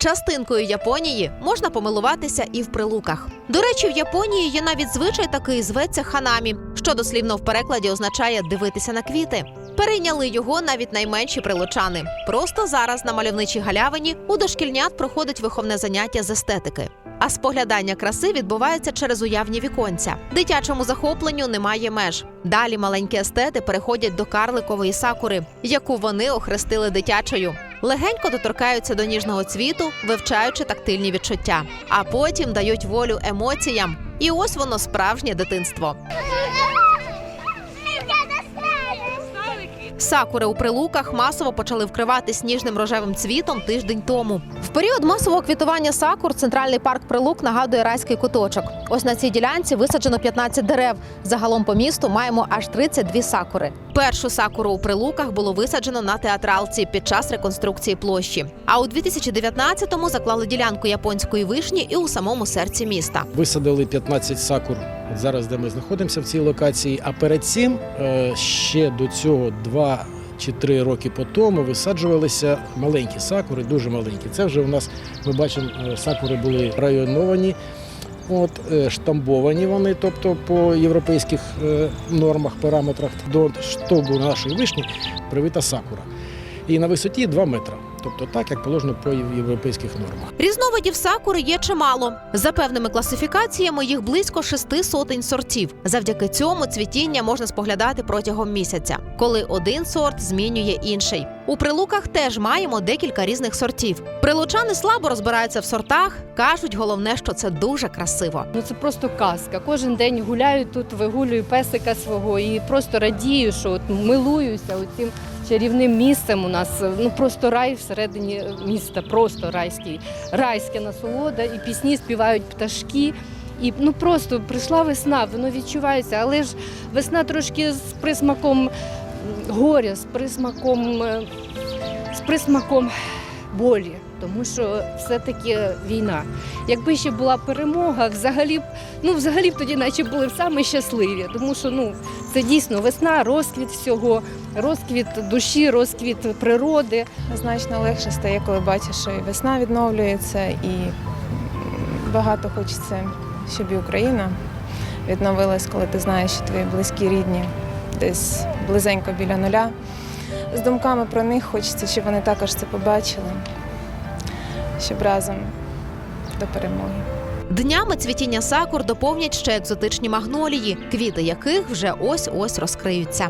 Частинкою Японії можна помилуватися і в прилуках. До речі, в Японії є навіть звичай такий зветься ханамі, що дослівно в перекладі означає дивитися на квіти. Перейняли його навіть найменші прилучани. Просто зараз на мальовничій галявині у дошкільнят проходить виховне заняття з естетики. А споглядання краси відбувається через уявні віконця. Дитячому захопленню немає меж. Далі маленькі естети переходять до карликової сакури, яку вони охрестили дитячою. Легенько доторкаються до ніжного цвіту, вивчаючи тактильні відчуття, а потім дають волю емоціям. І ось воно справжнє дитинство. Сакури у прилуках масово почали вкривати сніжним рожевим цвітом тиждень тому. В період масового квітування сакур центральний парк прилук нагадує райський куточок. Ось на цій ділянці висаджено 15 дерев. Загалом по місту маємо аж 32 сакури. Першу сакуру у прилуках було висаджено на театралці під час реконструкції площі. А у 2019-му заклали ділянку японської вишні і у самому серці міста. Висадили 15 сакур зараз, де ми знаходимося в цій локації. А перед цим е, ще до цього два чи три роки по тому висаджувалися маленькі сакури, дуже маленькі. Це вже у нас ми бачимо, е, сакури були районовані. От е, штамбовані вони, тобто по європейських нормах, параметрах до штовбу нашої вишні привита сакура. І на висоті 2 метри. Тобто так, як положено по європейських нормах. Різновидів сакури є чимало. За певними класифікаціями їх близько шести сотень сортів. Завдяки цьому цвітіння можна споглядати протягом місяця, коли один сорт змінює інший. У прилуках теж маємо декілька різних сортів. Прилучани слабо розбираються в сортах, кажуть, головне, що це дуже красиво. Ну це просто казка. Кожен день гуляю тут, вигулюю песика свого і просто радію, що от милуюся цим чарівним місцем у нас. Ну просто рай всередині міста, просто райський, райська насолода, і пісні співають пташки. І ну просто прийшла весна, воно відчувається, але ж весна трошки з присмаком горя, з присмаком, е, з присмаком болі, тому що все-таки війна. Якби ще була перемога, взагалі б ну взагалі б тоді, наче були б саме щасливі, тому що ну це дійсно весна, розквіт всього, розквіт душі, розквіт природи. Значно легше стає, коли бачиш, що і весна відновлюється, і багато хочеться, щоб і Україна відновилась, коли ти знаєш, що твої близькі рідні десь близенько біля нуля. З думками про них хочеться, щоб вони також це побачили, щоб разом до перемоги. Днями цвітіння сакур доповнять ще екзотичні магнолії, квіти яких вже ось ось розкриються.